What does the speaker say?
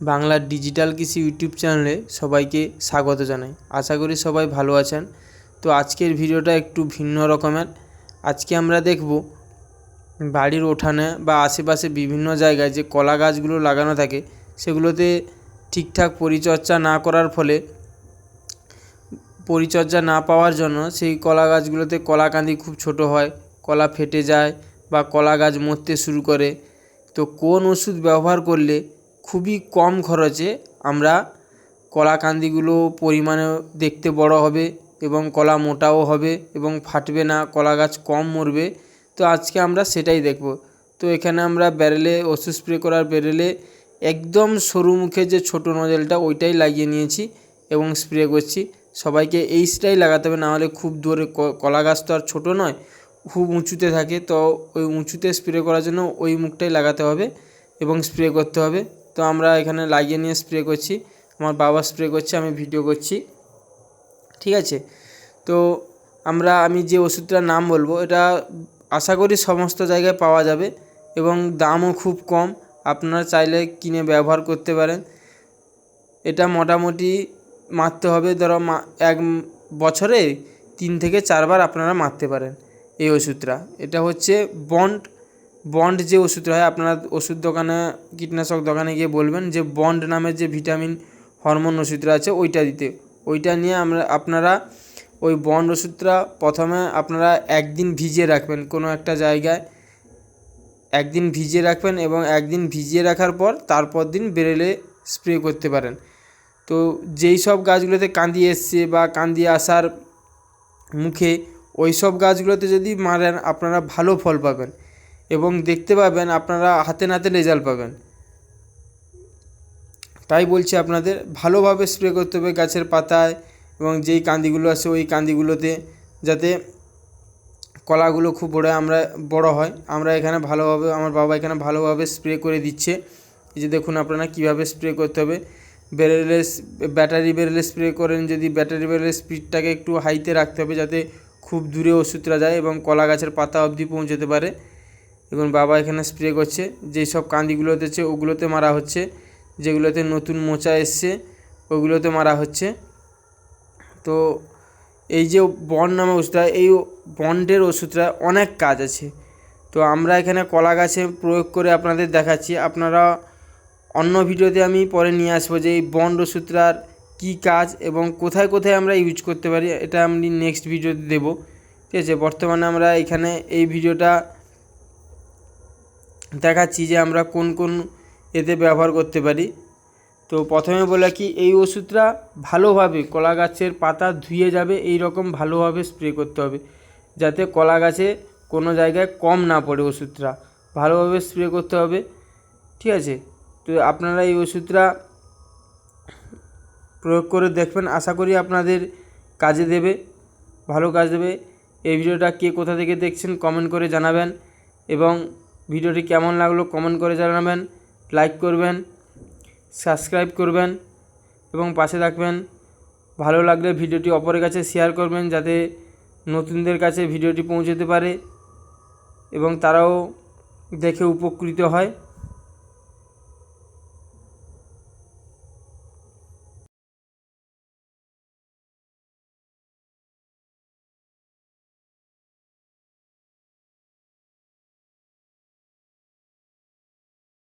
বাংলার ডিজিটাল কৃষি ইউটিউব চ্যানেলে সবাইকে স্বাগত জানাই। আশা করি সবাই ভালো আছেন। তো আজকের ভিডিওটা একটু ভিন্ন রকমের। আজকে আমরা দেখব বাড়ির ওঠানে বা আশেপাশে বিভিন্ন জায়গায় যে কলা গাছগুলো লাগানো থাকে, সেগুলোতে ঠিকঠাক পরিচর্যা না করার ফলে, পরিচর্যা না পাওয়ার জন্য সেই কলা গাছগুলোতে কলা কাঁদি খুব ছোট হয়, কলা ফেটে যায় বা কলা গাছ মরতে শুরু করে। তো কোন ওষুধ ব্যবহার করলে খুবই কম খরচে আমরা কলা কান্দিগুলো পরিমাণে দেখতে বড় হবে এবং কলা মোটাও হবে এবং ফাটবে না, কলা গাছ কম মরবে। তো আজকে আমরা সেটাই দেখব। তো এখানে আমরা ব্যারেলে ওষুধ স্প্রে করার ব্যারেলে একদম সরু মুখে যে ছোটো নজলটা ওইটাই লাগিয়ে নিয়েছি এবং স্প্রে করছি। সবাইকে এইটাই লাগাতে হবে, নাহলে খুব দূরে কলা গাছ তো আর ছোটো নয়, খুব উঁচুতে থাকে। তো ওই উঁচুতে স্প্রে করার জন্য ওই মুখটাই লাগাতে হবে এবং স্প্রে করতে হবে। তো আমরা এখানে লাগিয়ে নিয়ে স্প্রে করছি। আমার বাবা স্প্রে করছে, আমি ভিডিও করছি। ঠিক আছে? তো আমরা, আমি যে ওষুধটার নাম বলব, এটা আশা করি সমস্ত জায়গায় পাওয়া যাবে এবং দামও খুব কম। আপনারা চাইলে কিনে ব্যবহার করতে পারেন। এটা মোটামুটি মারতে হবে, ধরো এক বছরে তিন থেকে চারবার আপনারা মারতে পারেন এই ওষুধটা। এটা হচ্ছে বন্ড বন্ড যে ওষুধটা হয়, আপনারা ওষুধ দোকানে, কীটনাশক দোকানে গিয়ে বলবেন যে বন্ড নামের যে ভিটামিন হরমোন ওষুধটা আছে, ওইটা দিতে। ওইটা নিয়ে আমরা, আপনারা ওই বন্ড ওষুধটা প্রথমে আপনারা একদিন ভিজিয়ে রাখবেন কোনো একটা জায়গায়। একদিন ভিজিয়ে রাখবেন এবং একদিন ভিজিয়ে রাখার পর তারপর দিন বেরেলে স্প্রে করতে পারেন। তো যেই সব গাছগুলোতে কান্দি এসছে বা কান্দি আসার মুখে, ওই সব গাছগুলোতে যদি মারেন, আপনারা ভালো ফল পাবেন। এবং দেখতে পাবেন আপনারা হাতে নাতে রেজাল্ট পাবেন। তাই বলছি আপনাদের ভালোভাবে স্প্রে করতে হবে গাছের পাতায় এবং যেই কান্দিগুলো আছে ওই কান্দিগুলোতে যাতে কলাগুলো খুব বড় আমরা বড় হয়। আমরা এখানে ভালোভাবে, আমার বাবা এখানে ভালোভাবে স্প্রে করে দিচ্ছে। এই যে দেখুন আপনারা কীভাবে স্প্রে করতে হবে। বেরেলে ব্যাটারি বেরেলে স্প্রে করেন, যদি ব্যাটারি বেরেলের স্পিডটাকে একটু হাইতে রাখতে হবে যাতে খুব দূরে ওষুধটা যায় এবং কলা গাছের পাতা অবধি পৌঁছতে পারে। এবং বাবা এখানে স্প্রে করছে, যেই সব কান্দিগুলোতে আছে ওগুলোতে মারা হচ্ছে, যেগুলোতে নতুন মোচা এসছে, ওগুলোতে মারা হচ্ছে। তো এই যে বন নামে ওষুধটা, এই বন্ডের ওষুধটা অনেক কাজ আছে। তো আমরা এখানে কলা গাছে প্রয়োগ করে আপনাদের দেখাচ্ছি। আপনারা অন্য ভিডিওতে আমি পরে নিয়ে আসব যে এই বন্ড ওষুধটার কী কাজ এবং কোথায় কোথায় আমরা ইউজ করতে পারি, এটা আমি নেক্সট ভিডিওতে দেবো। ঠিক আছে, বর্তমানে আমরা এখানে এই ভিডিওটা দেখাচ্ছি যে আমরা কোন কোন এতে ব্যবহার করতে পারি। তো প্রথমে বলে কি এই ওষুধটা ভালোভাবে কলা গাছের পাতা ধুয়ে যাবে, এই রকম ভালোভাবে স্প্রে করতে হবে, যাতে কলা গাছে কোনো জায়গায় কম না পড়ে ওষুধটা। ভালোভাবে স্প্রে করতে হবে, ঠিক আছে? তো আপনারা এই ওষুধটা প্রয়োগ করে দেখবেন, আশা করি আপনাদের কাজে দেবে, ভালো কাজ দেবে। এই ভিডিওটা কে কোথা থেকে দেখছেন কমেন্ট করে জানাবেন এবং ভিডিওটি কেমন লাগল কমেন্ট করে জানাবেন, লাইক করবেন, সাবস্ক্রাইব করবেন এবং পাশে থাকবেন। ভালো লাগলে ভিডিওটি অপরের কাছে শেয়ার করবেন যাতে নতুনদের কাছে ভিডিওটি পৌঁছতে পারে এবং তারাও দেখে উপকৃত হয়।